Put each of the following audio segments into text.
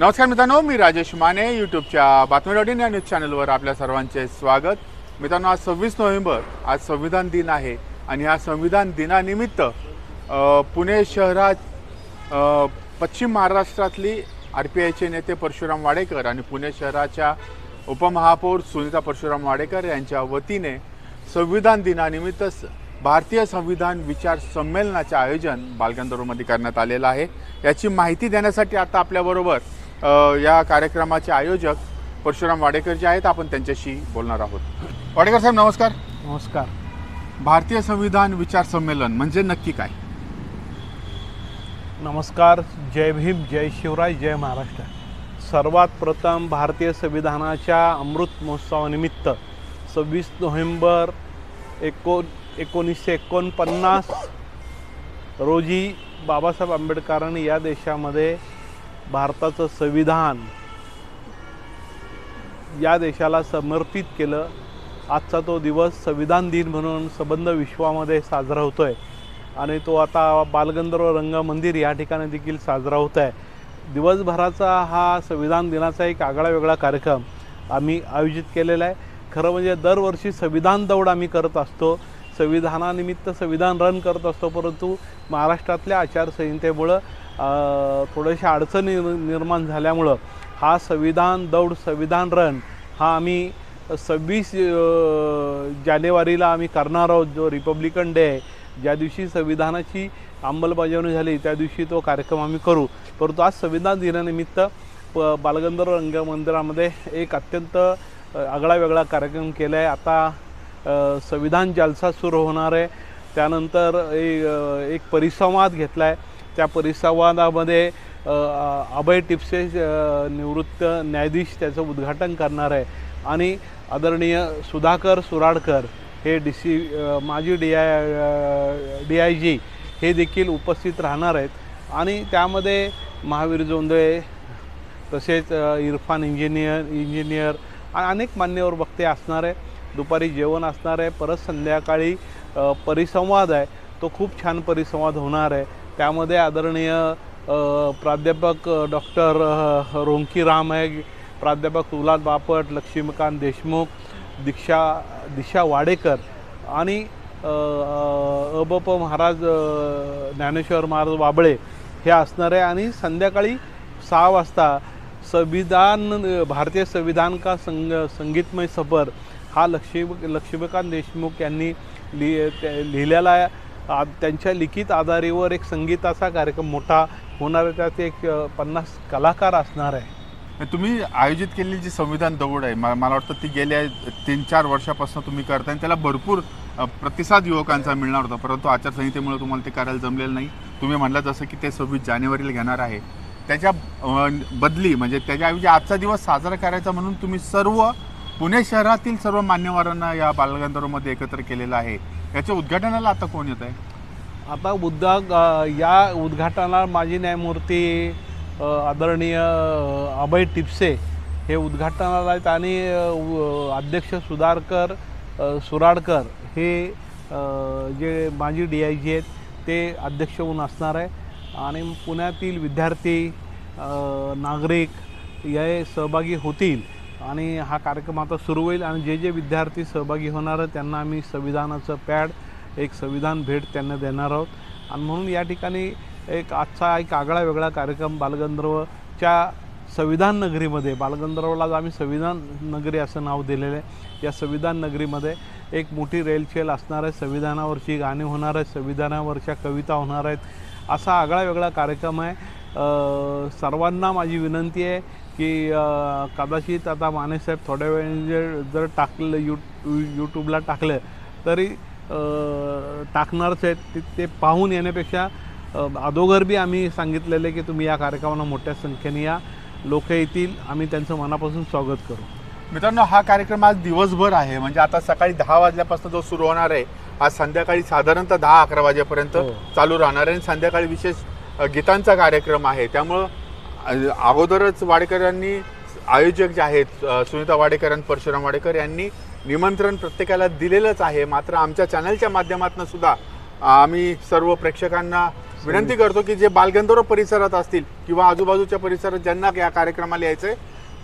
नमस्कार मित्रांनो मी राजेश माने यूट्यूबच्या बातमी डॉट इन या न्यूज चॅनलवर आपल्या सर्वांचे स्वागत. मित्रांनो आज सव्वीस नोव्हेंबर आज संविधान दिन आहे आणि ह्या संविधान दिनानिमित्त पुणे शहरात पश्चिम महाराष्ट्रातली आर पी आयचे नेते परशुराम वाडेकर आणि पुणे शहराच्या उपमहापौर सुनीता परशुराम वाडेकर यांच्या वतीने संविधान दिनानिमित्त भारतीय संविधान विचार संमेलनाचे आयोजन बालगंधर्वमध्ये करण्यात आलेलं आहे. याची माहिती देण्यासाठी आता आपल्याबरोबर या कार्यक्रमाचे आयोजक परशुराम वाडेकर जे आहेत आपण त्यांच्याशी बोलणार आहोत. वाडेकर साहेब नमस्कार. नमस्कार. भारतीय संविधान विचार संमेलन म्हणजे नक्की काय? नमस्कार जय भीम जय शिवराय जय महाराष्ट्र. सर्वात प्रथम भारतीय संविधानाच्या अमृत महोत्सवानिमित्त सव्वीस नोव्हेंबर एको एकोणीसशे एकोणपन्नास रोजी बाबासाहेब आंबेडकरांनी या देशामध्ये भारताचं संविधान या देशाला समर्पित केलं. आजचा तो दिवस संविधान दिन म्हणून संबंध विश्वामध्ये साजरा होतो आहे आणि तो आता बालगंधर्व रंगमंदिर या ठिकाणी देखील साजरा होत आहे दिवसभराचा हा संविधान दिनाचा एक आगळा वेगळा कार्यक्रम आम्ही आयोजित केलेला आहे. खरं म्हणजे दरवर्षी संविधान दौड आम्ही करत असतो. संविधानानिमित्त संविधान रन करत असतो. परंतु महाराष्ट्रातल्या आचारसंहितेमुळं थोड्याशा अडचणी निर्माण झाल्यामुळं हा संविधान दौड संविधान रन हा आम्ही सव्वीस जानेवारीला आम्ही करणार आहोत. जो रिपब्लिकन डे आहे ज्या दिवशी संविधानाची अंमलबजावणी झाली त्या दिवशी तो कार्यक्रम आम्ही करू. परंतु आज संविधान दिनानिमित्त प बालगंधर्व रंगमंदिरामध्ये एक अत्यंत आगळा वेगळा कार्यक्रम केला आहे आता संविधान जलसा सुरू होणार आहे. त्यानंतर एक परिसंवाद घेतला आहे त्या परिसंवादामध्ये अभय टिपसे निवृत्त न्यायाधीश त्याचं उद्घाटन करणार आहे. आणि आदरणीय सुधाकर सुराडकर हे डी सी माजी D I D I G हे देखील उपस्थित राहणार आहेत. आणि त्यामध्ये महावीर जोंधळे तसेच इरफान इंजिनियर इंजिनियर अनेक मान्यवर वक्ते असणार आहे दुपारी जेवण असणार आहे. परत संध्याकाळी परिसंवाद आहे. तो खूप छान परिसंवाद होणार आहे. त्यामध्ये आदरणीय प्राध्यापक डॉक्टर रोंकी राम आहे प्राध्यापक उलाद बापट लक्ष्मीकांत देशमुख दीक्षा दिशा वाडेकर आणि अबप महाराज ज्ञानेश्वर महाराज बाबळे हे असणार आहे आणि संध्याकाळी सहा वाजता संविधान भारतीय संविधान का संग संगीतमय सफर हा लक्ष्मी लक्ष्मीकांत देशमुख यांनी लिहि त्या- लिहिलेला आहे. आ- त्यांच्या लिखित आधारेवर एक संगीताचा कार्यक्रम मोठा होणार आहे. त्यात एक पन्नास कलाकार असणार आहे. तुम्ही आयोजित केलेली जी संविधान दौड आहे मला वाटतं ती गेल्या तीन चार वर्षापासून तुम्ही करताय. आणि त्याला भरपूर प्रतिसाद युवकांचा मिळणार होता. परंतु आचारसंहितेमुळे तुम्हाला ते करायला जमलेलं नाही. तुम्ही म्हणला जसं की ते सव्वीस जानेवारीला घेणार आहे. त्याच्या बदली म्हणजे त्याच्याऐवजी आजचा दिवस साजरा करायचा म्हणून तुम्ही सर्व पुणे शहरातील सर्व मान्यवरांना या बालगंधर्वमध्ये एकत्र केलेलं आहे. याच्या उद्घाटनाला आता कोण येत आहे आता उद्या या उद्घाटनाला माजी न्यायमूर्ती आदरणीय अभय टिपसे हे उद्घाटनाला आहेत आणि अध्यक्ष सुधारकर सुराडकर हे जे माजी डी आय जी आहेत ते अध्यक्ष होऊन असणार आहे. आणि पुण्यातील विद्यार्थी नागरिक हे सहभागी होतील. आणि हा कार्यक्रम आता सुरू होईल आणि जे जे विद्यार्थी सहभागी होणार आहेत त्यांना आम्ही संविधानाचं पॅड एक संविधान भेट त्यांना देणार आहोत. आणि म्हणून या ठिकाणी एक आजचा एक आगळा वेगळा कार्यक्रम बालगंधर्वच्या संविधान नगरीमध्ये बालगंधर्वला आम्ही संविधान नगरी असं नाव दिलेलं आहे. या संविधान नगरीमध्ये एक मोठी रेलचेल असणार आहे. संविधानावरची गाणी होणार आहेत संविधानावरच्या कविता होणार आहेत. असा आगळा वेगळा कार्यक्रम आहे. सर्वांना माझी विनंती आहे की कदाचित आता मानेसाहेब थोड्या वेळाने जर जर टाकलं यू यूट्यूबला टाकलं तरी टाकणारच आहेत. ते ते पाहून येण्यापेक्षा अ, अगोदर बी आम्ही सांगितलेलं आहे की तुम्ही या कार्यक्रमाला मोठ्या संख्येने या. लोक येतील. आम्ही त्यांचं मनापासून स्वागत करू. मित्रांनो हा कार्यक्रम आज दिवसभर आहे. म्हणजे आता सकाळी दहा वाजल्यापासून जो सुरू होणार आहे आज संध्याकाळी साधारणतः दहा अकरा वाजेपर्यंत हो. चालू राहणार आहे. आणि संध्याकाळी विशेष गीतांचा कार्यक्रम आहे. त्यामुळं अगोदरच वाडेकरांनी आयोजक जे आहेत सुनीता वाडेकर आणि परशुराम वाडेकर यांनी निमंत्रण प्रत्येकाला दिलेलंच आहे. मात्र आमच्या चॅनलच्या माध्यमातून सुद्धा आम्ही सर्व प्रेक्षकांना विनंती करतो की जे बालगंधर्व परिसरात असतील किंवा आजूबाजूच्या परिसरात ज्यांना या कार्यक्रमाला यायचंय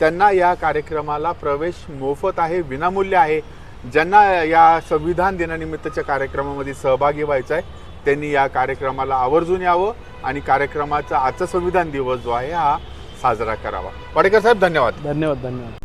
त्यांना या कार्यक्रमाला प्रवेश मोफत आहे विनामूल्य आहे. ज्यांना या संविधान दिनानिमित्तच्या कार्यक्रमामध्ये सहभागी व्हायचं आहे त्यांनी या कार्यक्रमाला आवर्जून यावं आणि कार्यक्रमाचा आजचा संविधान दिवस जो आहे हा साजरा करावा. वाडेकर साहेब धन्यवाद. धन्यवाद धन्यवाद.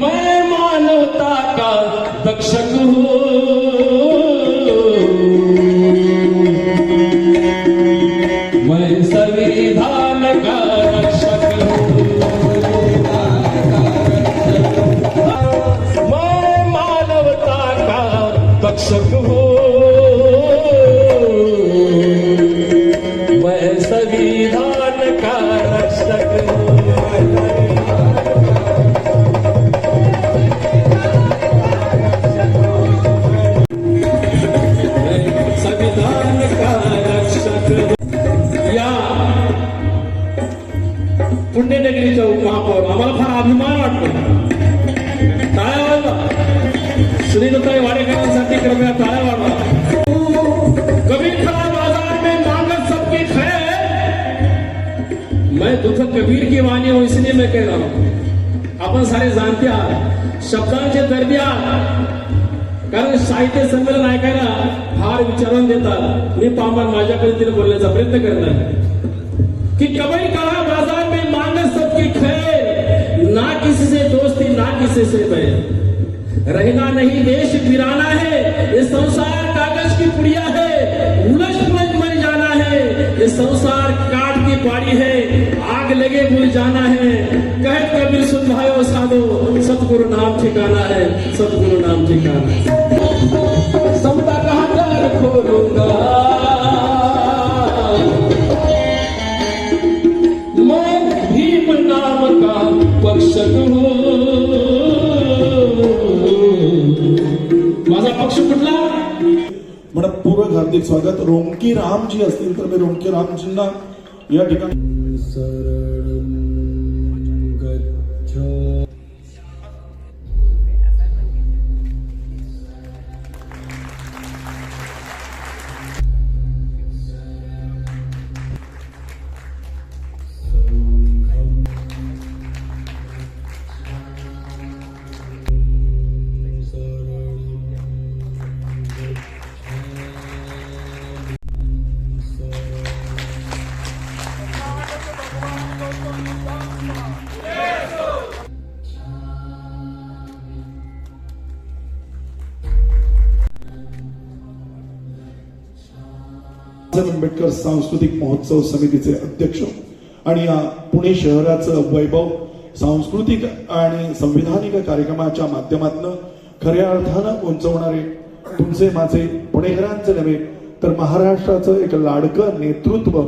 मैं मानवता का रक्षक हूँ। रक्षक हूँ कृपया टाळ्या वाजवा कभी खड़ा बाज़ार में मांगत सबकी खैर। मैं दुख कबीर की वाणी हूँ, इसलिए मैं कह रहा हूँ। आपण सारे जानते आहात शब्दांचे दरम्यान कारण साहित्य संमेलन ऐकायला फार विचारून देतात मी पामर माझ्या पद्धतीने बोलण्याचा प्रयत्न आहे कि कभी कहा बाज़ार में मांगत सबकी खैर। ना किसी से दोस्ती, ना किसी से बैर। रहना नहीं, देश वीराना है। ये संसार कागज़ की पुड़िया है, उलझ पुलझ मर जाना है। ये संसार काट की पाड़ी है, आग लगे भूल जाना है। कह कबीर, सुन भाई साधो, सतगुरु नाम ठिकाना है, सतगुरु नाम ठिकाना है। समता कहा खोलूँगा। हार्दिक स्वागत. रोमकी रामजी असतील तर मी रोमकी रामजींना या ठिकाणी बाबासाहेब आंबेडकर सांस्कृतिक महोत्सव समितीचे अध्यक्ष आणि या पुणे शहराचं वैभव सांस्कृतिक आणि संविधानिक कार्यक्रमाच्या माध्यमातून खऱ्या अर्थानं उंचवणारे तुमचे माझे पुणेकरांचे नव्हे तर महाराष्ट्राचं एक लाडकं नेतृत्व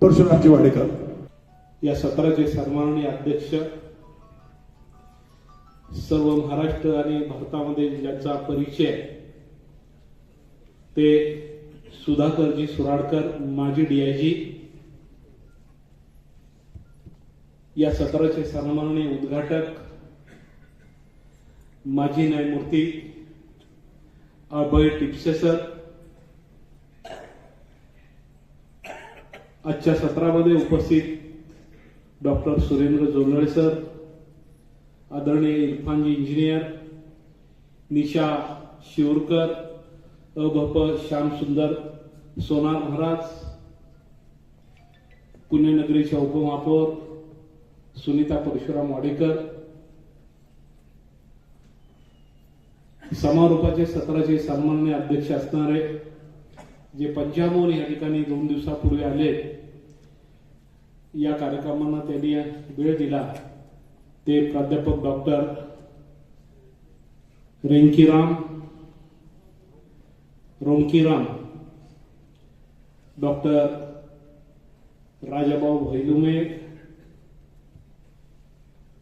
परशुरामजी वाडेकर. या सत्राचे सन्माननीय अध्यक्ष सर्व महाराष्ट्र आणि भारतामध्ये ज्यांचा परिचय ते सुधाकरजी सुराडकर माजी डीआयजी या सत्राचे सन्माननीय उद्घाटक माजी न्यायमूर्ती अभय टिपसे सर. आजच्या सत्रामध्ये उपस्थित डॉक्टर सुरेंद्र जोंधळे सर आदरणीय इरफानजी इंजिनियर निशा शिवरकर अभप श्यामसुंदर सोनार महाराज पुणे नगरीच्या उपमहापौर सुनीता परशुराम वाडेकर समारोपाचे सत्राचे सन्मान्य अध्यक्ष असणारे जे पंजाबहून या ठिकाणी दोन दिवसापूर्वी आले या कार्यक्रमांना त्यांनी वेळ दिला. ते प्राध्यापक doctor Renkiram Ronkiram doctor Rajabhau Bhailume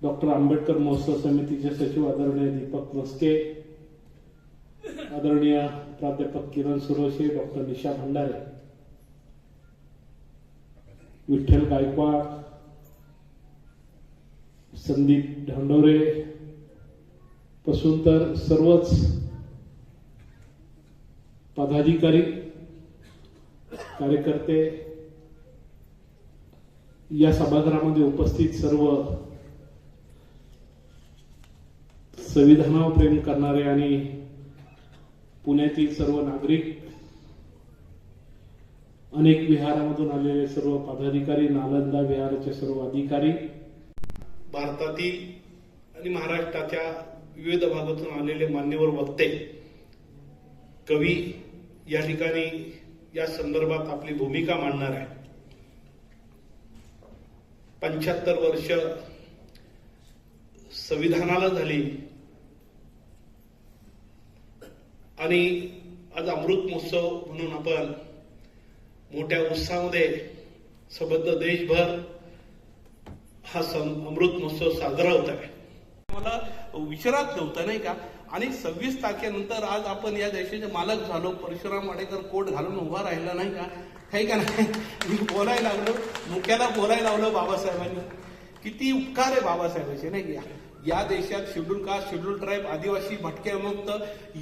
doctor Ambedkar महोत्सव समितीचे सचिव आदरणीय दीपक मस्के आदरणीय प्राध्यापक किरण सुरोशे डॉक्टर निशा भंडारे विठ्ठल गायकवाड संदीप ढांडोरे पासून तर सर्वच पदाधिकारी कार्यकर्ते या सभागृहामध्ये उपस्थित सर्व संविधानावर प्रेम करणारे आणि पुण्यातील सर्व नागरिक अनेक विहारामधून आलेले सर्व पदाधिकारी नालंदा विहाराचे सर्व अधिकारी भारतातील आणि महाराष्ट्राच्या विविध भागातून आलेले मान्यवर वक्ते कवी या ठिकाणी या संदर्भात आपली भूमिका मांडणार आहे. पंच्याहत्तर वर्ष संविधानाला झाली. आणि आज अमृत महोत्सव म्हणून आपण मोठ्या उत्साहामध्ये सबद्ध देशभर हा सण अमृत महोत्सव साजरा होत आहे. मला विचारात नव्हता नाही का? आणि सव्वीस तारखेनंतर आज आपण या देशाचे मालक झालो. परशुराम वाडेकर कोट घालून उभा राहिला नाही का? काही का नाही? मी बोलायला लागलो. मुख्याला बोलायला लावलं बाबासाहेबांनी. किती उपकार आहे बाबासाहेबांचे नाही का? या देशात शेड्यूल कास्ट शेड्यूल ट्राईब आदिवासी भटक्या मुक्त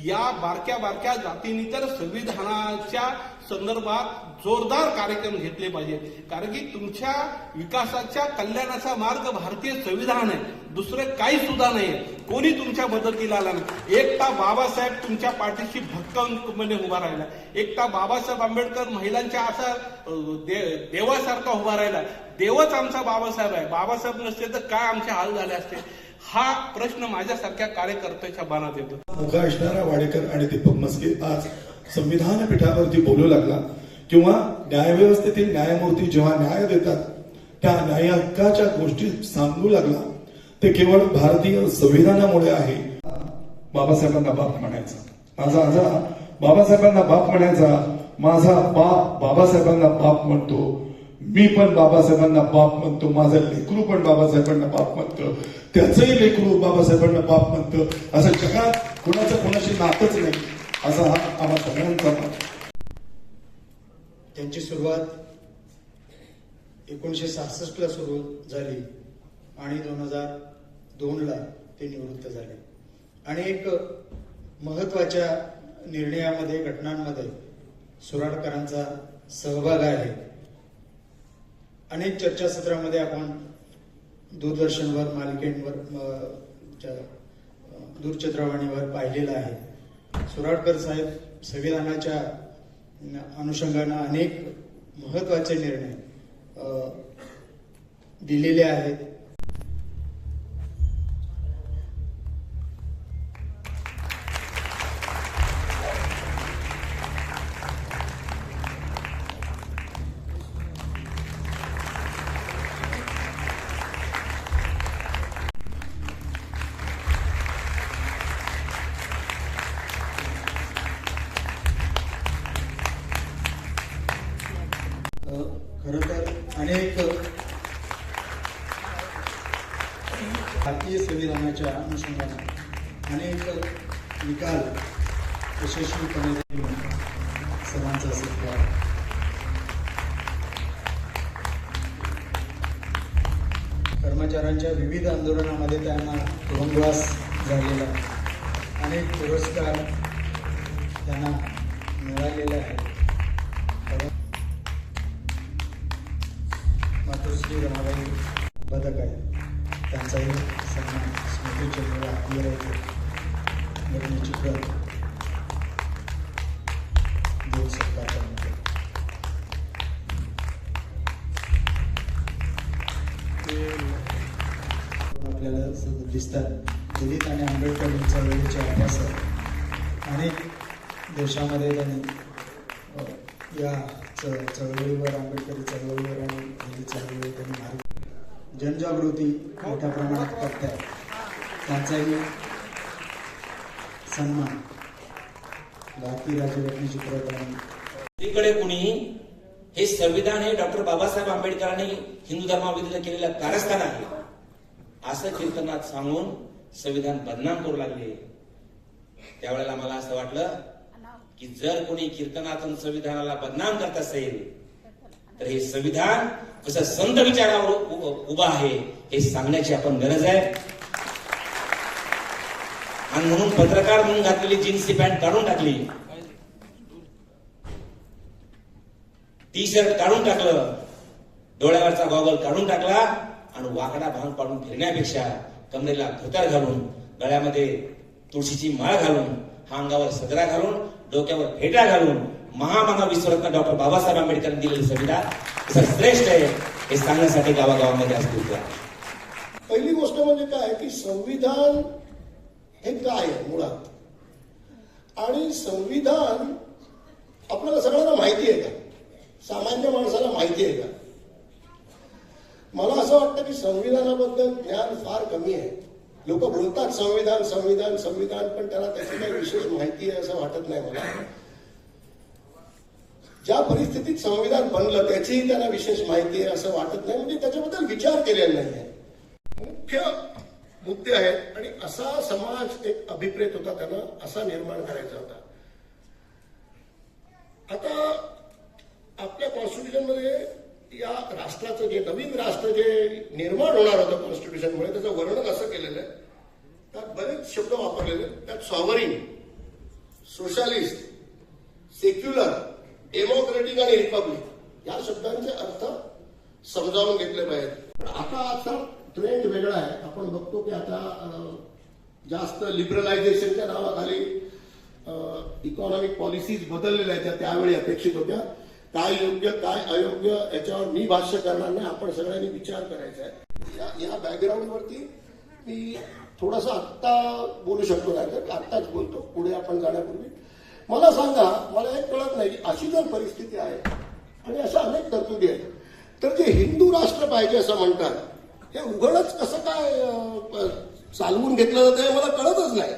या बारक्या बारक्या जातींनी तर संविधानाच्या संदर्भात जोरदार कार्यक्रम घेतले पाहिजे. कारण की तुमच्या विकासाच्या कल्याणाचा मार्ग भारतीय संविधान आहे. दुसरं काही सुद्धा नाही कोणी तुमच्या मदतीला आला नाही. एकटा बाबासाहेब तुमच्या पाठीशी भक्कमपणे उभा राहिला. एकटा बाबासाहेब आंबेडकर महिलांच्या असा दे- देवासारखा उभा राहिला. देवच आमचा बाबासाहेब आहे. बाबासाहेब नसते तर काय आमचे हाल झाले असते? हा प्रश्न माझ्यासारख्या कार्यकर्त्याच्या मनात येतो. मुखा असणारा वाडेकर आणि दीपक मस्के आज संविधान पीठावरती बोलू लागला किंवा न्यायव्यवस्थेतील न्यायमूर्ती जेव्हा न्याय देतात त्या न्याय हक्काच्या गोष्टी सांगू लागला. ते केवळ भारतीय संविधानामुळे आहे. बाबासाहेबांना बाप म्हणायचा. माझा आजा बाबासाहेबांना बाप म्हणायचा. माझा बाप बाबासाहेबांना बाप म्हणतो. मी पण बाबासाहेबांना बाप म्हणतो. माझं लेकरू पण बाबासाहेबांना बाप म्हणतं. त्याचंही लेकरू बाबासाहेबांना बाप म्हणतं. असं जगात कोणाचं कोणाशी नातच नाही. असा हा आम्हा सगळ्यांचा त्यांची सुरुवात एकोणीसशे सहासष्टला सुरू झाली आणि दोन हजार दोनला ते निवृत्त झाले. आणि एक महत्त्वाच्या निर्णयामध्ये घटनांमध्ये सुराडकरांचा सहभाग आहे. अनेक चर्चासत्रामध्ये आपण दूरदर्शनवर मालिकेंवर दूरचित्रवाणीवर पाहिलेलं आहे. सुराडकर साहेब संविधानाच्या अनुषंगानं अनेक महत्त्वाचे निर्णय दिलेले आहेत. मध्ये त्यांना तुरुंगवास झालेला अनेक पुरस्कार त्यांना मिळालेले आहेत. मातोश्री रमाबाई पदक आहे. त्यांचाही सन्मान स्मृतीचिन्ह आत्मीयरायचे चित्र देऊ शकतात दिसतात. दिलीप आणि आंबेडकर चळवळीचे अभ्यास अनेक देशामध्ये त्यांनी या च- चळवळीवर आंबेडकरी चळवळीवर आणि दलित चळवळीवर त्यांनी मार्ग जनजागृती मोठ्या प्रमाणात करतात. त्यांचाही सन्मान भारतीय राज्यघटनेची चित्रपट आणि तिकडे कुणीही हे संविधान हे डॉक्टर बाबासाहेब आंबेडकरांनी हिंदू धर्माविरुद्ध केलेलं कारस्थान आहे. असं कीर्तनात सांगून संविधान बदनाम करू लागले. त्यावेळेला मला असं वाटलं की जर कोणी कीर्तनातून संविधानाला बदनाम करत असेल तर हे संविधान कसं संत विचारावर उभा उभं आहे हे सांगण्याची आपण गरज आहे. आणि म्हणून पत्रकार म्हणून घातलेली जीन्सची पॅन्ट काढून टाकली. टी शर्ट काढून टाकलं. डोळ्यावरचा गॉगल काढून टाकला. आणि वाकडा भांग पाडून फिरण्यापेक्षा कमरेला धोतर घालून गळ्यामध्ये तुळशीची माळ घालून हा अंगावर सदरा घालून डोक्यावर फेटा घालून महामानव विश्वरत्न डॉक्टर बाबासाहेब आंबेडकरांनी दिलेलं संविधान श्रेष्ठ आहे हे सांगण्यासाठी गावागावामध्ये असतील पहिली गोष्ट म्हणजे काय की संविधान हे काय आहे मुळात? आणि संविधान आपल्याला सगळ्यांना माहिती आहे का? सामान्य माणसाला माहिती आहे का? मला असं वाटतं की संविधानाबद्दल ज्ञान फार कमी आहे. लोक बोलतात संविधान संविधान संविधान पण त्याला त्याची काही विशेष माहिती आहे असं वाटत नाही मला. ज्या परिस्थितीत संविधान बनलं त्याचीही त्यांना विशेष माहिती आहे असं वाटत नाही. म्हणजे त्याच्याबद्दल विचार केलेला नाही आहे. मुख्य मुद्दे आहेत आणि असा समाज एक अभिप्रेत होता त्यांना असा निर्माण करायचा होता. आता आपल्या कॉन्स्टिट्यूशनमध्ये या राष्ट्राचं जे नवीन राष्ट्र जे निर्माण होणार होतं कॉन्स्टिट्यूशनमुळे त्याचं वर्णन असं केलेलं आहे. त्यात बरेच शब्द वापरलेले आहेत. त्यात सॉवरिंग सोशालिस्ट सेक्युलर डेमोक्रेटिक आणि रिपब्लिक या शब्दांचे अर्थ समजावून घेतले पाहिजेत. पण आता आता ट्रेंड वेगळा आहे. आपण बघतो की आता जास्त लिबरलायझेशनच्या नावाखाली इकॉनॉमिक पॉलिसीज बदललेल्या आहेत. त्या त्यावेळी अपेक्षित होत्या. काय योग्य काय अयोग्य याच्यावर मी भाष्य करणार नाही आपण सगळ्यांनी विचार करायचा आहे. या या बॅकग्राऊंडवरती मी थोडंसं आत्ता बोलू शकतो नाही तर आत्ताच बोलतो. पुढे आपण जाण्यापूर्वी. मला सांगा मला एक कळत नाही की अशी जर परिस्थिती आहे आणि अशा अनेक तरतुदी आहेत तर जे हिंदू राष्ट्र पाहिजे असं म्हणतात हे उघडच कसं काय चालवून घेतलं जातं हे मला कळतच नाही.